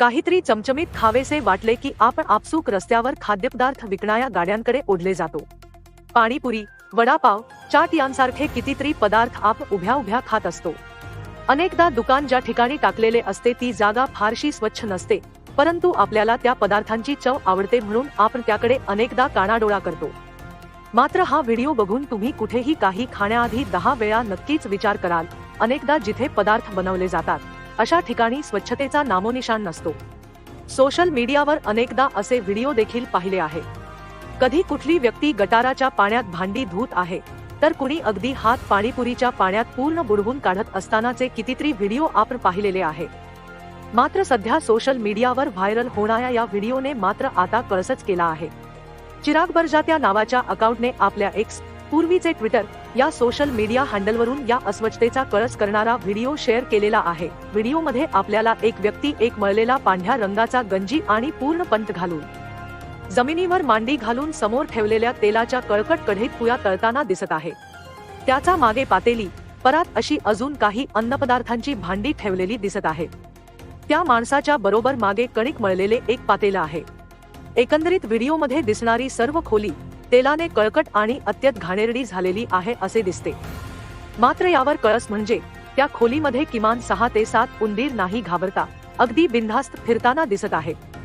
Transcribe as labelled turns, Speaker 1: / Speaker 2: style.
Speaker 1: काहीतरी चमचमीत खावेसे वाटले की आपण आपसूक रस्त्यावर खाद्यपदार्थ विकणाऱ्या गाड्यांकडे ओढले जातो. पाणीपुरी वडापाव चाट यांसारखे कितीतरी पदार्थ आपण उभ्या उभ्या खात असतो. अनेकदा दुकान ज्या ठिकाणी टाकलेले असते ती जागा फारशी स्वच्छ नसते परंतु आपल्याला त्या पदार्थांची चव आवडते म्हणून आपण त्याकडे अनेकदा कानाडोळा करतो. मात्र हा व्हिडिओ बघून तुम्ही कुठेही काही खाण्याआधी दहा वेळा नक्कीच विचार कराल अनेकदा जिथे पदार्थ बनवले जातात. अशा ठिकाणी स्वच्छतेचा नामोनिशान नसतो. सोशल मीडियावर अनेकदा असे व्हिडिओ देखील पाहिले आहे. कधी कुठली व्यक्ती गटाराच्या पाण्यात भांडी धुत आहे तर कुणी अगदी हात पाणीपुरीच्या पाण्यात पूर्ण बुडवून काढत असतानाचे कितीतरी व्हिडिओ आपण पाहिलेले आहे. मात्र सध्या सोशल मीडियावर व्हायरल होणाऱ्या या व्हिडिओने मात्र आता कळसच केला आहे. चिराग बर्जात्या नावाच्या अकाउंटने आपल्या एक्स पूर्वीचे ट्विटर या सोशल मीडिया हँडलवरून या अस्वच्छतेचा कळस करणारा व्हिडिओ शेअर केलेला आहे. व्हिडिओमध्ये आपल्याला एक व्यक्ती एक मळलेला पांढऱ्या रंगाचा गंजी आणि पूर्ण पंत घालून जमिनीवर मांडी घालून समोर ठेवलेल्या तेलाच्या कळकट कढईत पुया तळताना दिसत आहे. त्याचा मागे पातेली परात अशी अजून काही अन्नपदार्थांची भांडी ठेवलेली दिसत आहे. त्या माणसाच्या बरोबर मागे कणिक मळलेले एक पातेलं आहे. एकंदरीत व्हिडिओमध्ये दिसणारी सर्व खोली तेलाने कळकट आणि अत्यंत घाणेरडी झालेली आहे असे दिसते. मात्र यावर कळस म्हणजे त्या खोलीमध्ये किमान सहा ते सात उंदीर नाही घाबरता अगदी बिनधास्त फिरताना दिसत आहेत